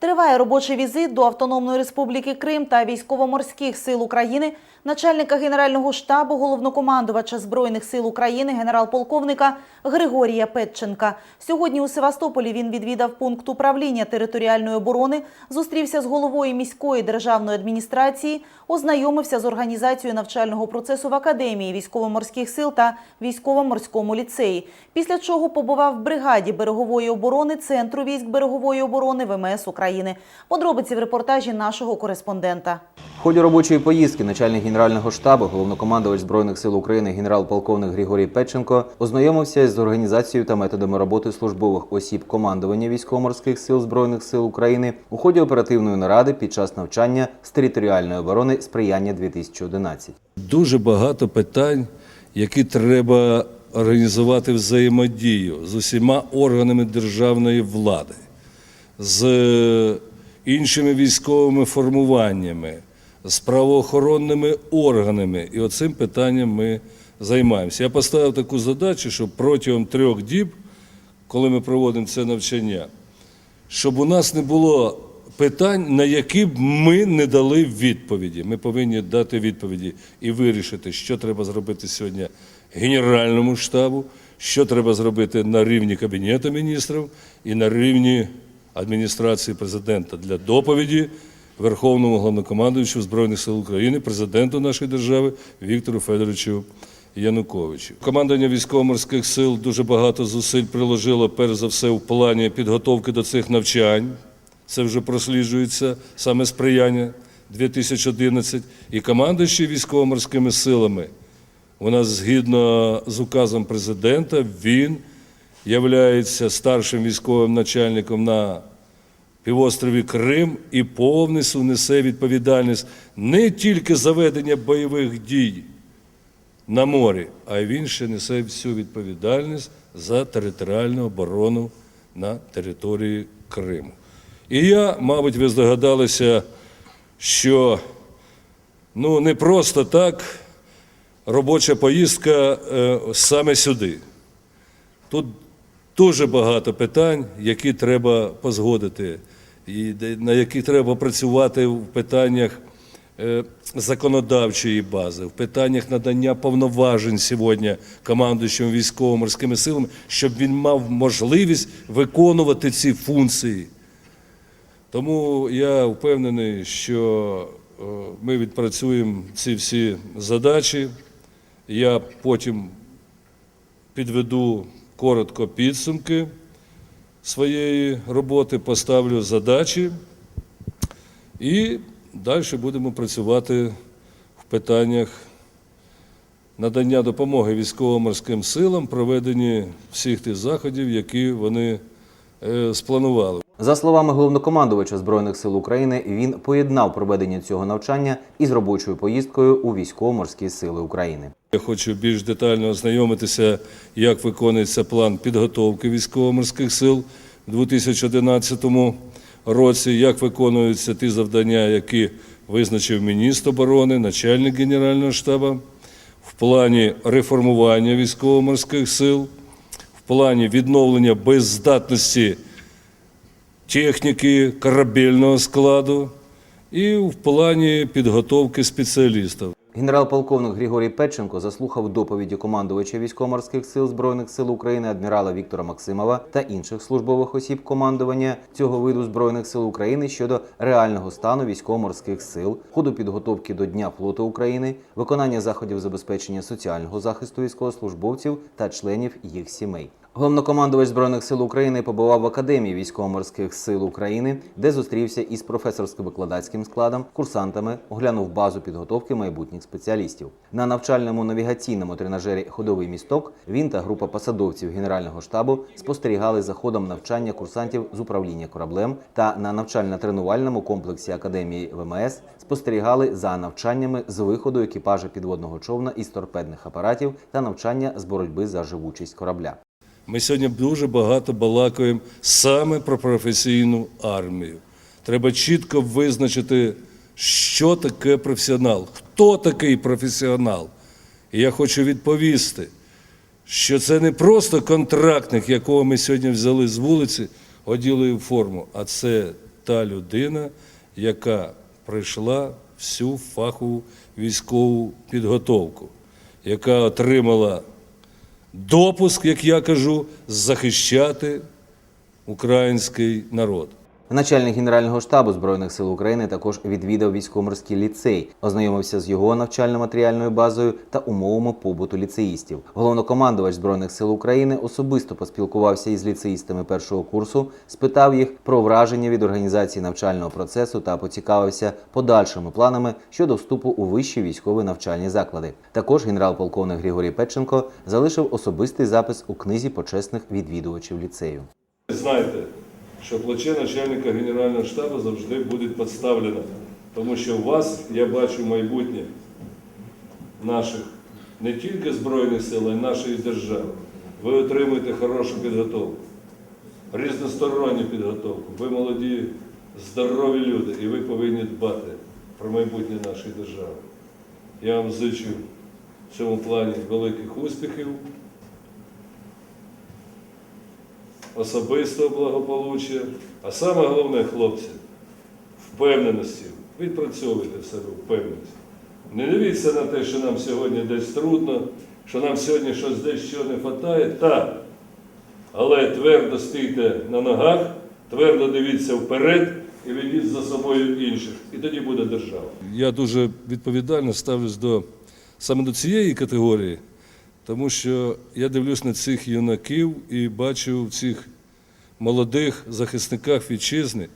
Триває робочий візит до Автономної Республіки Крим та військово-морських сил України начальника Генерального штабу головнокомандувача Збройних сил України генерал-полковника Григорія Петченка. Сьогодні у Севастополі він відвідав пункт управління територіальної оборони, зустрівся з головою міської державної адміністрації, ознайомився з організацією навчального процесу в Академії військово-морських сил та військово-морському ліцеї. Після чого побував в бригаді берегової оборони Центру військ берегової оборони ВМС України. Подробиці в репортажі нашого кореспондента. В ході робочої поїздки начальник генерального штабу, головнокомандувач збройних сил України, генерал-полковник Григорій Петченко ознайомився з організацією та методами роботи службових осіб командування військово-морських сил збройних сил України у ході оперативної наради під час навчання з територіальної оборони сприяння 2011 Дуже багато питань, які треба організувати взаємодію з усіма органами державної влади, з іншими військовими формуваннями, з правоохоронними органами. І оцим питанням ми займаємося. Я поставив таку задачу, щоб протягом трьох діб, коли ми проводимо це навчання, щоб у нас не було питань, на які б ми не дали відповіді. Ми повинні дати відповіді і вирішити, що треба зробити сьогодні Генеральному штабу, що треба зробити на рівні Кабінету міністрів і на рівні адміністрації президента для доповіді Верховному головнокомандуючу Збройних сил України, президенту нашої держави Віктору Федоровичу Януковичу. Командування військово-морських сил дуже багато зусиль приложило, перш за все, в плані підготовки до цих навчань. Це вже просліджується саме сприяння 2011. І командуючий військово-морськими силами, нас згідно з указом президента, він являється старшим військовим начальником на півострові Крим і повністю несе відповідальність не тільки за ведення бойових дій на морі, а й він ще несе всю відповідальність за територіальну оборону на території Криму. І я, мабуть, ви здогадалися, що ну, не просто так робоча поїздка е, саме сюди. Тут дуже багато питань, які треба позгодити, і на які треба працювати в питаннях е, законодавчої бази, в питаннях надання повноважень сьогодні командуючим військово-морськими силами, щоб він мав можливість виконувати ці функції. Тому я впевнений, що е, ми відпрацюємо ці всі задачі. Я потім підведу коротко підсумки своєї роботи, поставлю задачі і далі будемо працювати в питаннях надання допомоги військово-морським силам, проведенні всіх тих заходів, які вони е, спланували. За словами головнокомандувача збройних сил України, він поєднав проведення цього навчання із робочою поїздкою у військово-морські сили України. Я хочу більш детально ознайомитися, як виконується план підготовки військово-морських сил у 2011 році, як виконуються ті завдання, які визначив міністр оборони, начальник Генерального штабу, в плані реформування військово-морських сил, в плані відновлення безздатності техніки корабельного складу і в плані підготовки спеціалістів. Генерал-полковник Григорій Петченко заслухав доповіді командувача військово-морських сил збройних сил України адмірала Віктора Максимова та інших службових осіб командування цього виду збройних сил України щодо реального стану військово-морських сил, ходу підготовки до Дня флоту України, виконання заходів забезпечення соціального захисту військовослужбовців та членів їх сімей. Головнокомандувач збройних сил України побував в академії військово-морських сил України, де зустрівся із професорсько-викладацьким складом, курсантами, оглянув базу підготовки майбутніх спеціалістів. На навчальному навігаційному тренажері Ходовий місток він та група посадовців Генерального штабу спостерігали за ходом навчання курсантів з управління кораблем та на навчально-тренувальному комплексі академії ВМС спостерігали за навчаннями з виходу екіпажа підводного човна із торпедних апаратів та навчання з боротьби за живучість корабля. Ми сьогодні дуже багато балакаємо саме про професійну армію. Треба чітко визначити, що таке професіонал, хто такий професіонал. І я хочу відповісти, що це не просто контрактник, якого ми сьогодні взяли з вулиці, оділи в форму, а це та людина, яка пройшла всю фахову військову підготовку, яка отримала допуск, як я кажу, захищати український народ. Начальник Генерального штабу Збройних сил України також відвідав військово-морський ліцей, ознайомився з його навчально-матеріальною базою та умовами побуту ліцеїстів. Головнокомандувач Збройних сил України особисто поспілкувався із ліцеїстами першого курсу, спитав їх про враження від організації навчального процесу та поцікавився подальшими планами щодо вступу у вищі військові навчальні заклади. Також генерал-полковник Григорій Петченко залишив особистий запис у книзі почесних відвідувачів ліцею. Знайте, що плече начальника Генерального штабу завжди буде підставлено, тому що у вас я бачу майбутнє наших не тільки Збройних сил, а й нашої держави. Ви отримуєте хорошу підготовку, різносторонню підготовку. Ви молоді, здорові люди, і ви повинні дбати про майбутнє нашої держави. Я вам зичу в цьому плані великих успіхів. Особистого благополуччя, а саме головне, хлопці, впевненості. Відпрацьовуйте в себе впевненість. Не дивіться на те, що нам сьогодні десь трудно, що нам сьогодні щось десь що не вистачає. Так. Але твердо стійте на ногах, твердо дивіться вперед і ведіть за собою інших. І тоді буде держава. Я дуже відповідально ставлюсь до саме до цієї категорії, тому що я дивлюсь на цих юнаків і бачу в цих молодих захисниках вітчизни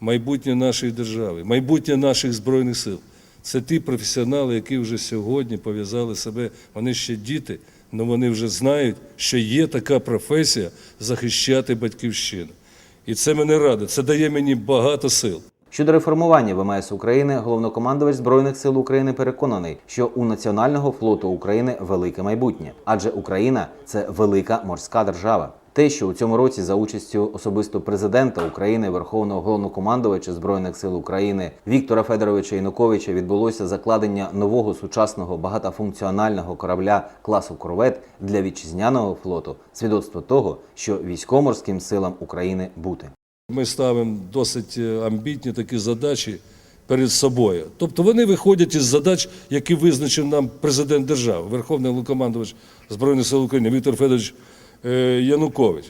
майбутнє нашої держави, майбутнє наших Збройних сил. Це ті професіонали, які вже сьогодні пов'язали себе, вони ще діти, але вони вже знають, що є така професія захищати батьківщину. І це мене радить, це дає мені багато сил. Щодо реформування ВМС України, головнокомандувач Збройних сил України переконаний, що у Національного флоту України велике майбутнє, адже Україна це велика морська держава. Те, що у цьому році за участю особисто президента України, Верховного головнокомандувача Збройних сил України Віктора Федоровича Януковича відбулося закладення нового сучасного багатофункціонального корабля класу корвет для вітчизняного флоту, свідоцтво того, що військово-морським силам України бути. Ми ставимо досить е, амбітні такі задачі перед собою. Тобто вони виходять із задач, які визначив нам президент держави, Верховний Головнокомандувач Збройних сил України Віктор Федорович е, Янукович.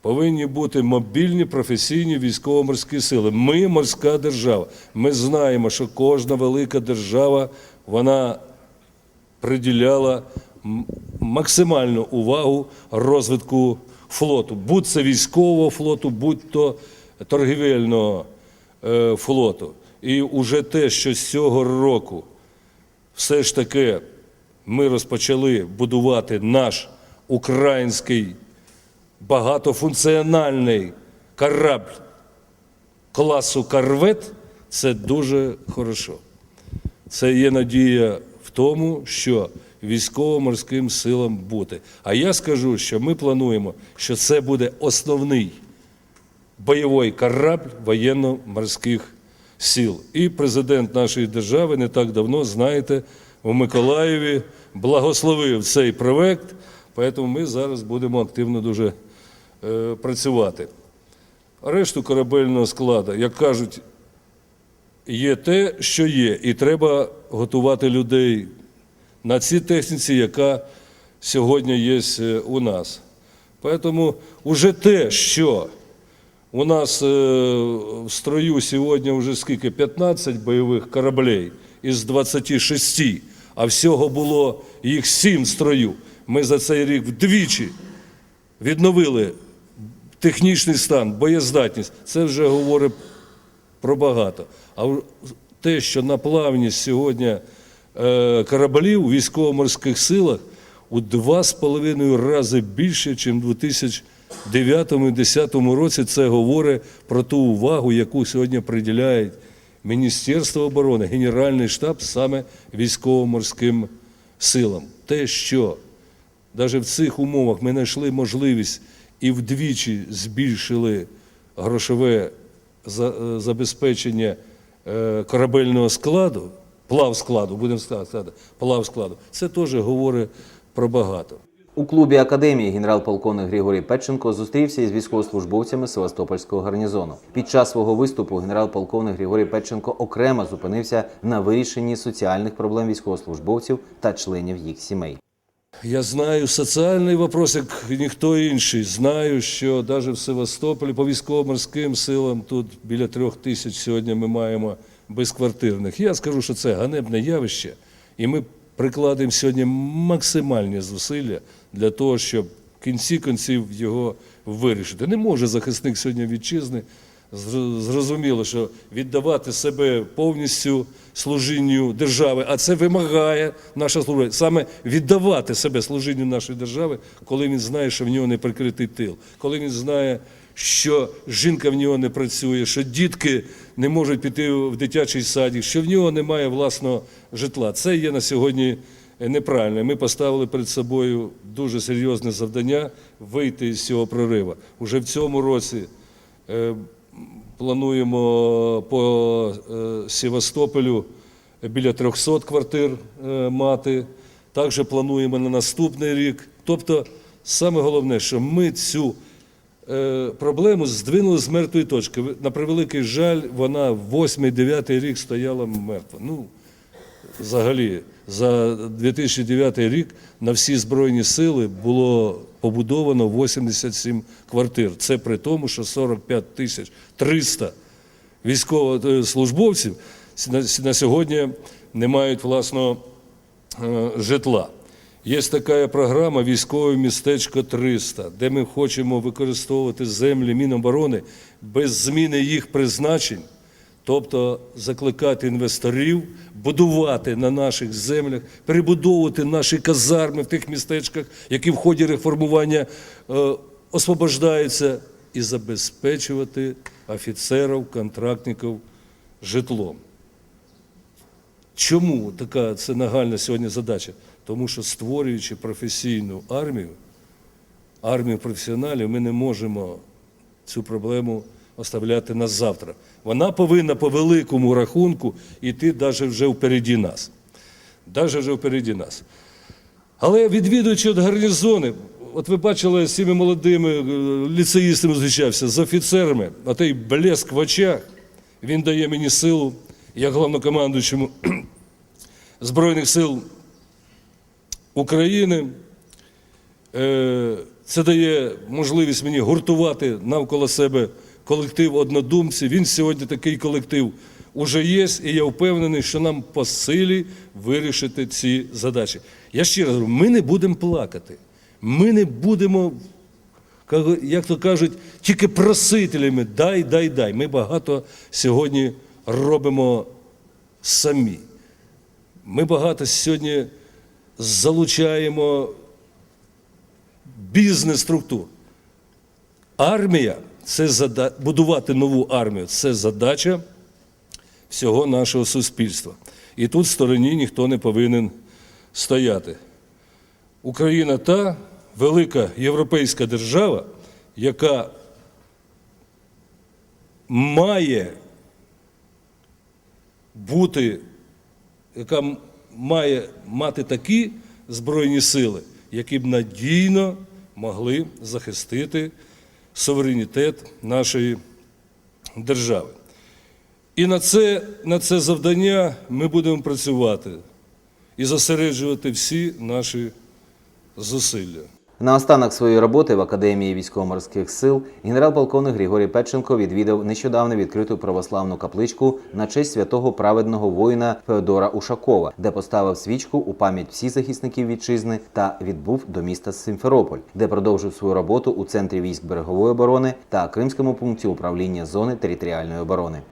Повинні бути мобільні професійні військово-морські сили. Ми морська держава. Ми знаємо, що кожна велика держава вона приділяла максимальну увагу розвитку флоту, будь це військового флоту, будь то торгівельного е, флоту. І уже те, що з цього року все ж таки ми розпочали будувати наш український багатофункціональний корабль класу корвет, це дуже хорошо. Це є надія в тому, що військово-морським силам бути. А я скажу, що ми плануємо, що це буде основний бойовий корабль воєнно-морських сил. І президент нашої держави не так давно, знаєте, у Миколаєві благословив цей проект, тому ми зараз будемо активно дуже е, працювати. Решту корабельного складу, як кажуть, є те, що є, і треба готувати людей на цій техніці, яка сьогодні є е, у нас. Тому вже те, що у нас е, в строю сьогодні вже скільки 15 бойових кораблей із 26, а всього було їх 7 в строю. Ми за цей рік вдвічі відновили технічний стан, боєздатність. Це вже говорить про багато. А те, що на плавність сьогодні кораблів у військово-морських силах у два з половиною рази більше, ніж у 2009-2010 році, це говорить про ту увагу, яку сьогодні приділяють Міністерство оборони, Генеральний штаб саме військово-морським силам. Те, що навіть в цих умовах ми знайшли можливість і вдвічі збільшили грошове е, забезпечення е, корабельного складу, плав складу, будемо сказати, плав складу, це теж говорить про багато. У клубі академії генерал-полковник Григорій Петченко зустрівся із військовослужбовцями Севастопольського гарнізону. Під час свого виступу генерал-полковник Григорій Петченко окремо зупинився на вирішенні соціальних проблем військовослужбовців та членів їх сімей. Я знаю соціальний вопрос, як ніхто інший. Знаю, що навіть в Севастополі по військово-морським силам тут біля трьох тисяч сьогодні ми маємо безквартирних. Я скажу, що це ганебне явище, і ми прикладемо сьогодні максимальні зусилля для того, щоб в кінці конців його вирішити. Не може захисник сьогодні вітчизни Зрозуміло, що віддавати себе повністю служінню держави, а це вимагає наша служба, саме віддавати себе служінню нашої держави, коли він знає, що в нього не прикритий тил, коли він знає, що жінка в нього не працює, що дітки не можуть піти в дитячий садик, що в нього немає власного житла. Це є на сьогодні неправильно. Ми поставили перед собою дуже серйозне завдання вийти з цього прориву. Уже в цьому році. е, Плануємо по е, Севастополю біля 300 квартир е, мати. Також плануємо на наступний рік. Тобто, саме головне, що ми цю е, проблему здвинули з мертвої точки. На превеликий жаль, вона 8-9 рік стояла мертва. Ну, взагалі за 2009 рік на всі збройні сили було побудовано 87 квартир. Це при тому, що 45 тисяч 300 військовослужбовців на- на сьогодні не мають власного е, житла. Є така програма Військове містечко 300, де ми хочемо використовувати землі Міноборони без зміни їх призначень, тобто закликати інвесторів будувати на наших землях, перебудовувати наші казарми в тих містечках, які в ході реформування е, освобождаються, і забезпечувати офіцерів, контрактників житлом. Чому така це нагальна сьогодні задача? Тому що створюючи професійну армію, армію професіоналів, ми не можемо цю проблему оставляти на завтра. Вона повинна по великому рахунку йти навіть вже впереді нас. Навіть вже впереді нас. Але відвідуючи от гарнізони, от ви бачили з цими молодими е, ліцеїстами зустрічався, з офіцерами, а той блеск в очах, він дає мені силу, як головнокомандуючому Збройних сил України. Е, Це дає можливість мені гуртувати навколо себе колектив однодумців. Він сьогодні такий колектив уже є, і я впевнений, що нам по силі вирішити ці задачі. Я ще раз говорю, ми не будемо плакати. Ми не будемо, як то кажуть, тільки просителями дай, дай, дай. Ми багато сьогодні робимо самі. Ми багато сьогодні залучаємо бізнес-структур. Армія це зада... будувати нову армію це задача всього нашого суспільства. І тут в стороні ніхто не повинен стояти. Україна та велика європейська держава, яка має бути яка має мати такі збройні сили, які б надійно могли захистити суверенітет нашої держави. І на це, на це завдання ми будемо працювати і зосереджувати всі наші зусилля. Наостанок своєї роботи в Академії військово-морських сил генерал-полковник Григорій Петченко відвідав нещодавно відкриту православну капличку на честь святого праведного воїна Феодора Ушакова, де поставив свічку у пам'ять всіх захисників вітчизни та відбув до міста Симферополь, де продовжив свою роботу у центрі військ берегової оборони та Кримському пункті управління зони територіальної оборони.